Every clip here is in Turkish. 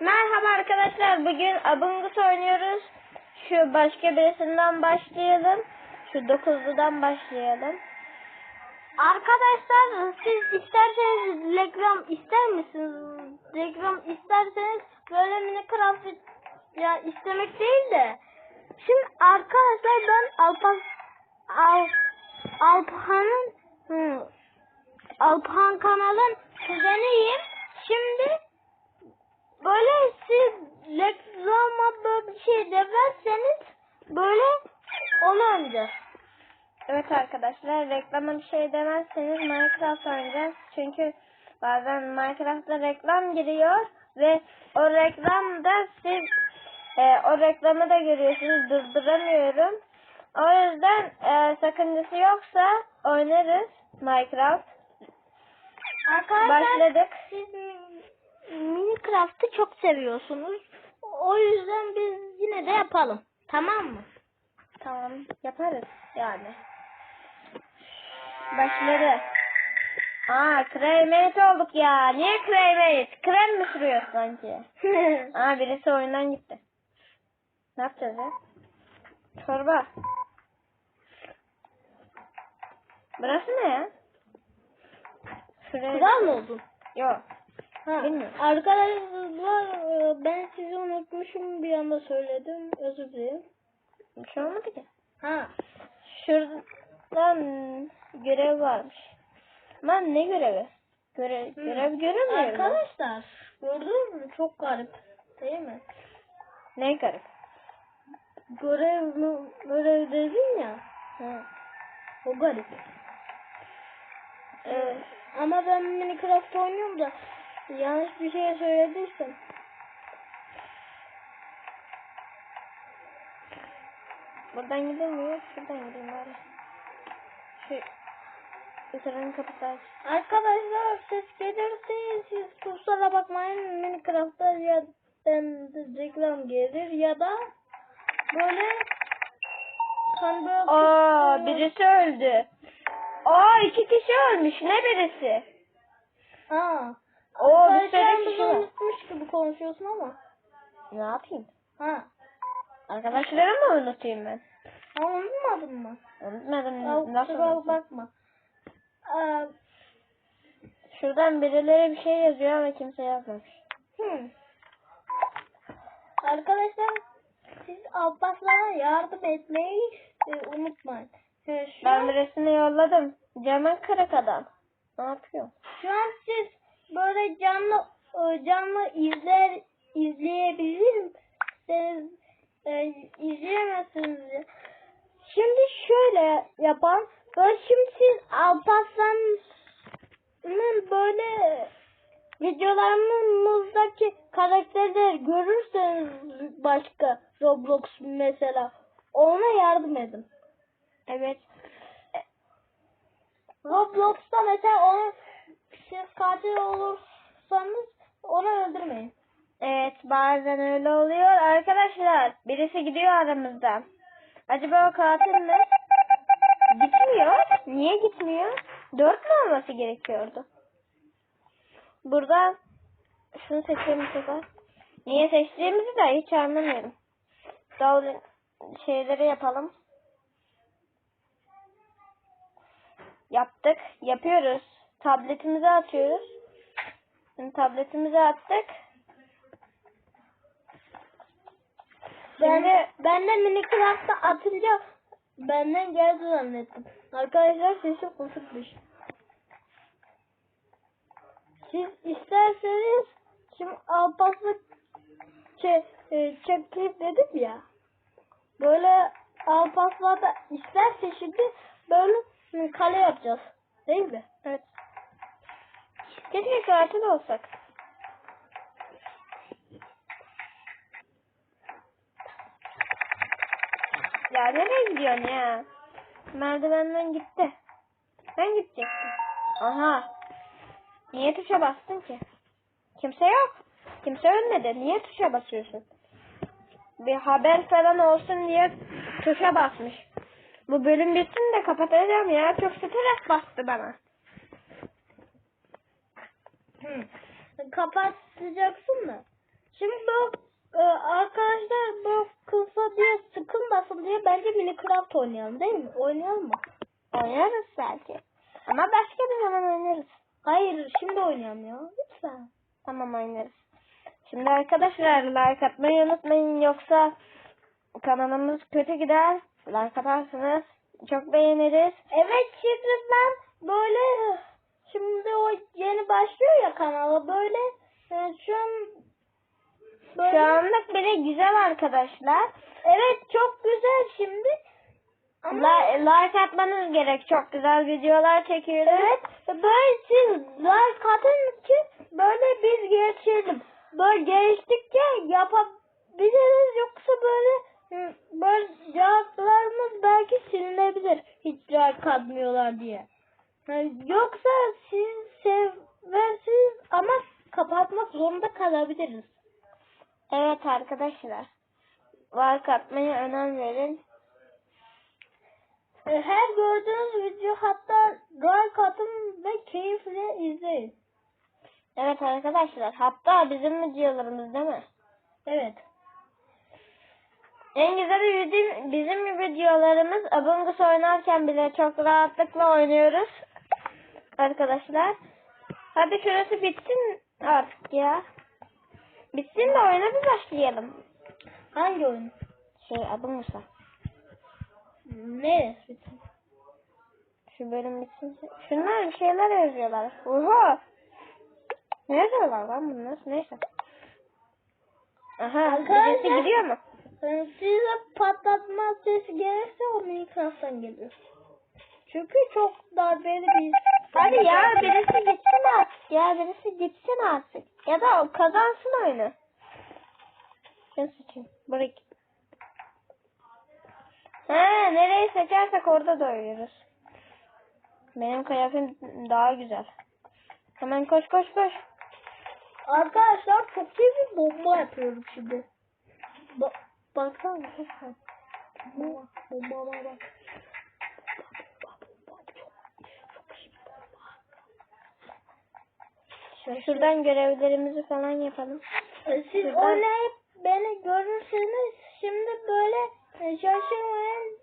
Merhaba arkadaşlar. Bugün Abungus oynuyoruz. Şu başka birisinden başlayalım. Şu dokuzludan başlayalım. Arkadaşlar siz isterseniz reklam ister misiniz? Reklam isterseniz böyle Minecraft ya istemek değil de. Şimdi arkadaşlar ben Alpan Al, Alpan'ın Alpan kanalın kuzeniyim. Şimdi böyle siz reklama böyle bir şey demerseniz böyle onu oynayacağız. Evet arkadaşlar reklama bir şey demezseniz Minecraft oynayacağız. Çünkü bazen Minecraft'ta reklam giriyor ve o reklamda siz e, o reklamı da görüyorsunuz durduramıyorum. O yüzden e, sakıncası yoksa oynarız Minecraft. Arkadaşlar Başladık. siz Minecraft'ı çok seviyorsunuz. O yüzden biz yine de yapalım. Tamam mı? Tamam yaparız yani. Başladı. Aa cremate olduk ya. Niye cremate? Krem mi sürüyor sanki? Aa birisi oyundan gitti. Ne yapacağız ya? Çorba. Burası ne ya? Şuraya... Kral mı oldun? Yok. Ha. Bilmiyorum. Arkadaşlar e, ben sizi unutmuşum bir anda söyledim. Özür dilerim. Bir şey olmadı ki. Ha. Şuradan görev varmış. Lan ne görevi? Görev, görev göremiyorum. Arkadaşlar gördünüz mü? Çok garip. Değil mi? Ne garip? Görev? Görev dedin ya. Ha. O garip. Ee, ama ben Minecraft oynuyorum da yanlış bir şey söylediysem. Buradan gidemiyor. Şuradan gideyim bari. Şu yukarının kapısı aç. Arkadaşlar ses gelirse siz kusura bakmayın Minecraft'ta ya ben reklam gelir ya da böyle hani böyle Aa birisi öldü. Aa iki kişi ölmüş. Ne birisi? Ha. Oo bir sürü bizi kişi var. unutmuş gibi konuşuyorsun ama. Ne yapayım? Ha. Arkadaşlarımı mı unutayım ben? Ha unutmadın mı? Unutmadım. Ya Nasıl unutayım? bakma. Aa, Şuradan birileri bir şey yazıyor ama kimse yazmamış. hı. Arkadaşlar siz Abbaslara yardım etmeyi e, unutmayın. E, şu, Ben an, birisini yolladım. Cemal kırık adam. Ne yapıyor? şu an siz böyle canlı e, canlı izler izleyebilir misiniz? E, izleyemezsiniz. Şimdi şöyle yapan. Böyle şimdi siz Alparslan'ın böyle videolarımızdaki karakterleri görürseniz başka Roblox mesela ona yardım edin. Evet. Roblox'ta mesela onu siz katil olursanız onu öldürmeyin. Evet bazen öyle oluyor. Arkadaşlar birisi gidiyor aramızdan. Acaba o katil mi? Gitmiyor. Niye gitmiyor? Dört mü olması gerekiyordu? Buradan şunu seçelim bu. Niye seçtiğimizi de hiç anlamıyorum. Davul şeyleri yapalım. Yaptık. Yapıyoruz. Tabletimize atıyoruz. Şimdi tabletimize attık. Ben, Şimdi ben de Minecraft'ta atınca benden geldi zannettim. Arkadaşlar sesi kısıkmış. Siz isterseniz şimdi Alpaslı şey, e, çekip dedim ya. Böyle Alpaslı'da isterse şimdi böyle kale yapacağız. Değil mi? Evet. Keşke katil olsak. Ya nereye gidiyorsun ya? Merdivenden gitti. Ben gidecektim. Aha. Niye tuşa bastın ki? Kimse yok. Kimse ölmedi. Niye tuşa basıyorsun? Bir haber falan olsun diye tuşa basmış. Bu bölüm bitsin de kapatacağım ya. Çok stres bastı bana. Hı. Kapatacaksın da. Şimdi bu e, arkadaşlar bu kısa diye sıkılmasın diye bence Minecraft oynayalım değil mi? Oynayalım mı? Oynarız belki. Ama başka bir zaman oynarız. Hayır şimdi oynayalım ya. Lütfen. Tamam oynarız. Şimdi arkadaşlar like atmayı unutmayın yoksa kanalımız kötü gider. Like atarsınız. Çok beğeniriz. Evet şimdi ben böyle şimdi o yeni başlıyor ya kanala böyle e, şu an böyle, Şu anlık bile güzel arkadaşlar. evet çok güzel şimdi ama Li- like atmanız gerek. Çok güzel videolar çekiyoruz. evet böyle siz like atın ki böyle biz geçelim böyle geçtikçe yapabiliriz yoksa böyle böyle cevaplarımız belki silinebilir hiç like atmıyorlar diye. Yani Yoksa siz seversiniz ama kapatmak zorunda kalabiliriz. Evet arkadaşlar. Like atmaya önem verin. E, Her gördüğünüz video hatta like atın ve keyifle izleyin. Evet arkadaşlar. Hatta bizim videolarımız değil mi? Evet. En güzeli bizim, bizim videolarımız Among Us oynarken bile çok rahatlıkla oynuyoruz. Arkadaşlar. Hadi şurası bitsin artık ya. Bitsin de oyuna bir başlayalım. Hangi oyun? Şey Among Us'a. Ne? Şu bölüm bitsin. Şunlar bir şeyler yazıyorlar. Oha. Ne yazıyorlar lan bunlar? Neyse. Aha Arkadaşlar- birisi gidiyor mu? Size patlatma sesi gelirse o Minecraft'tan geliyor. Çünkü çok darbeli bir... Hadi ya birisi gitsin artık ya birisi gitsin artık. Ya da o kazansın oyunu. Ben seçeyim. Break. He nereyi seçersek orada da oynuyoruz. Benim kıyafetim daha güzel. Hemen koş koş koş. Arkadaşlar çok iyi bir bomba yapıyorum şimdi. Ba baksana. Bomba, bomba, bomba. Şuradan görevlerimizi falan yapalım. E, Siz Şuradan- oynayıp beni görürseniz şimdi böyle e, şaşırmayın.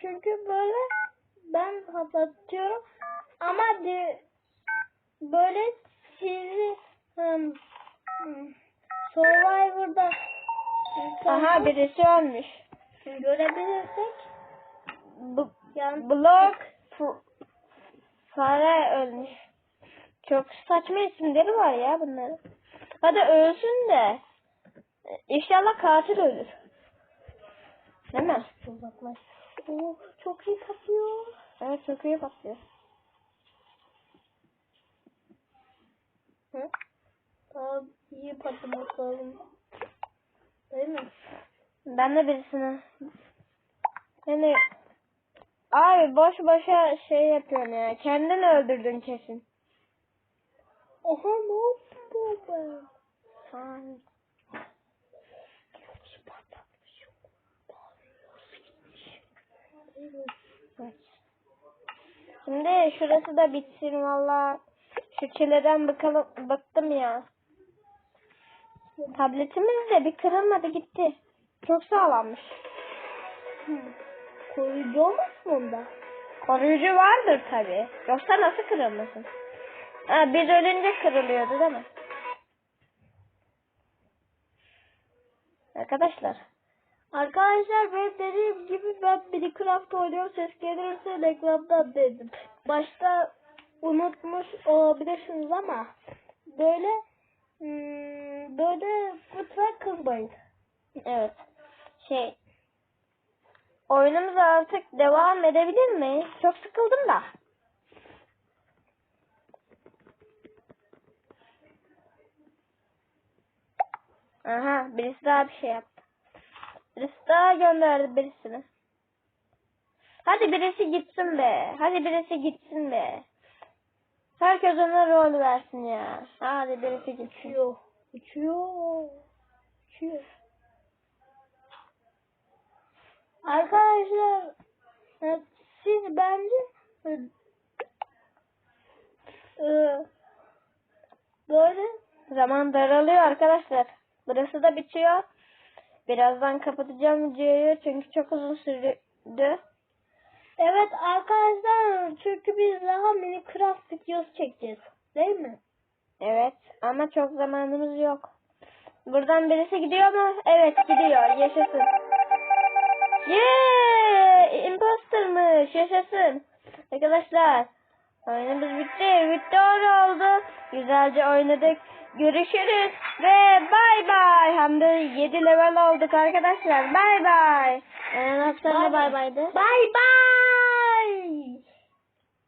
Çünkü böyle ben kapatıyorum. Ama de, böyle sizi hmm, Survivor'da Aha birisi ölmüş. görebilirsek Bu, Blok fare ölmüş. Çok saçma isimleri var ya bunların. Hadi ölsün de. İnşallah katil ölür. Değil mi? uzaklaş. Oo, çok iyi kapıyor. Evet çok iyi bakıyor. Hı? Daha iyi patlamak lazım. Değil mi? Ben de birisine. Yani Abi boş boşa şey yapıyorsun ya. Kendin öldürdün kesin. Oha ne oldu ben? Ay. Evet. Şimdi şurası da bitsin valla. Şu çileden bakalım, bıktım ya. Tabletimiz de bir kırılmadı gitti. Çok sağlammış. Koruyucu olmasın onda? Koruyucu vardır tabi. Yoksa nasıl kırılmasın? Ha, biz ölünce kırılıyordu değil mi? Arkadaşlar. Arkadaşlar ben dediğim gibi ben Minecraft oynuyorum ses gelirse reklamdan dedim. Başta unutmuş olabilirsiniz ama böyle hmm, böyle lütfen kızmayın. Evet. Şey. Oyunumuza artık devam edebilir miyiz? Çok sıkıldım da. Aha birisi daha bir şey yaptı. Birisi daha gönderdi birisini. Hadi birisi gitsin be. Hadi birisi gitsin be. Herkes ona rol versin ya. Hadi birisi gitsin. Uçuyor. Uçuyor. Uçuyor. Arkadaşlar e, siz bence e, e, böyle Zaman daralıyor arkadaşlar. Burası da bitiyor. Birazdan kapatacağım videoyu çünkü çok uzun sürdü. Evet arkadaşlar çünkü biz daha Minecraft videosu çekeceğiz. Değil mi? Evet ama çok zamanımız yok. Buradan birisi gidiyor mu? Evet gidiyor. Yaşasın. Yeah! Imposter'mış. Yaşasın. Arkadaşlar oyunumuz bitti. Bitti oldu. Güzelce oynadık. Görüşürüz ve bay bay. Hem de 7 level olduk arkadaşlar. Bay bay. Ee, nasıl bay baydı? Bye bye.